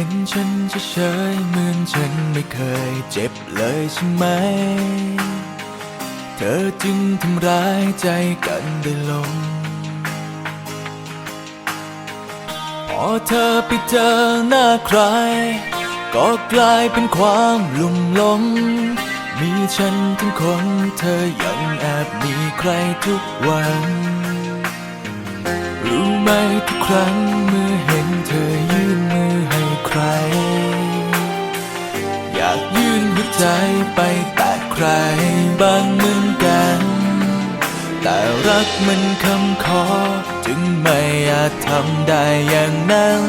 ห็นฉันเฉยเหมือนฉันไม่เคยเจ็บเลยใช่ไหม เธอจึงทำร้ายใจกันได้ลง พอเธอไปเจอหน้าใคร ก็กลายเป็นความลุ่มหลง มีฉันทั้งคนเธอยังแอบมีใครทุกวัน รู้ไหมทุกครั้งเมื่อเห็น อยากยื่นหัวใจไปแตะใครบางเหมือนกัน แต่รักมันคำขอ จึงไม่อาจทำได้อย่างนั้น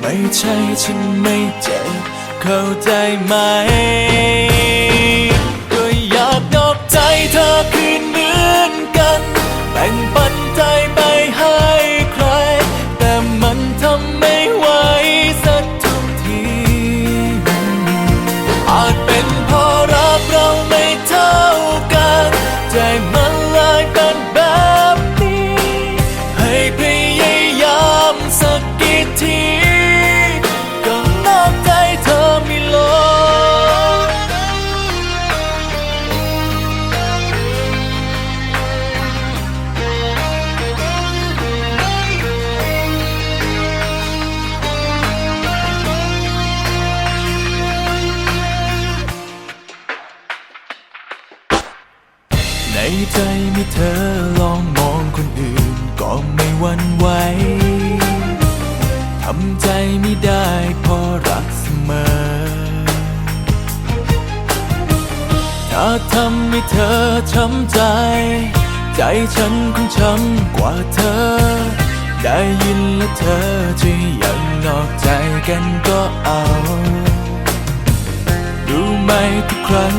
ไม่ใช่ฉันไม่เจ็บเข้าใจไหม ก็อยากนอกใจเธอคืนเหมือนกัน แบ่งปัน ในใจมีเธอลองมองคนอื่นก็ไม่หวั่นไหวทำใจไม่ได้เพราะรักเสมอ ถ้าทำให้เธอช้ำใจ ใจฉันคงช้ำกว่าเธอ ได้ยินแล้วเธอจะยังนอกใจกันก็เอา รู้ไหมทุกครั้ง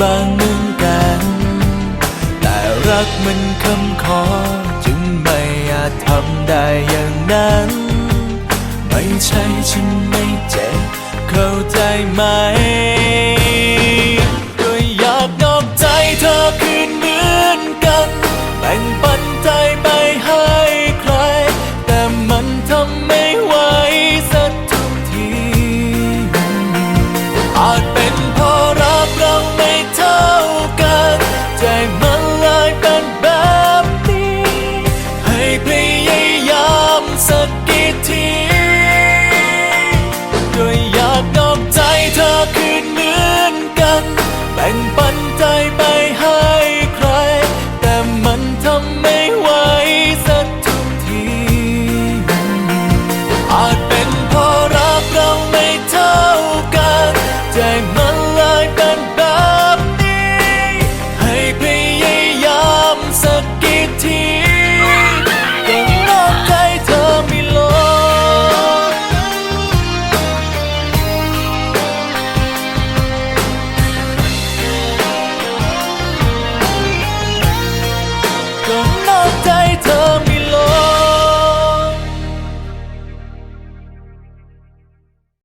บางเหมือนกัน แต่รักมันคำขอ จึงไม่อาจทำได้อย่างนั้น ไม่ใช่ฉันไม่เจ็บเข้าใจไหมก็อยากนอกใจเธอคืนเหมือนกัน แบ่งปัน could move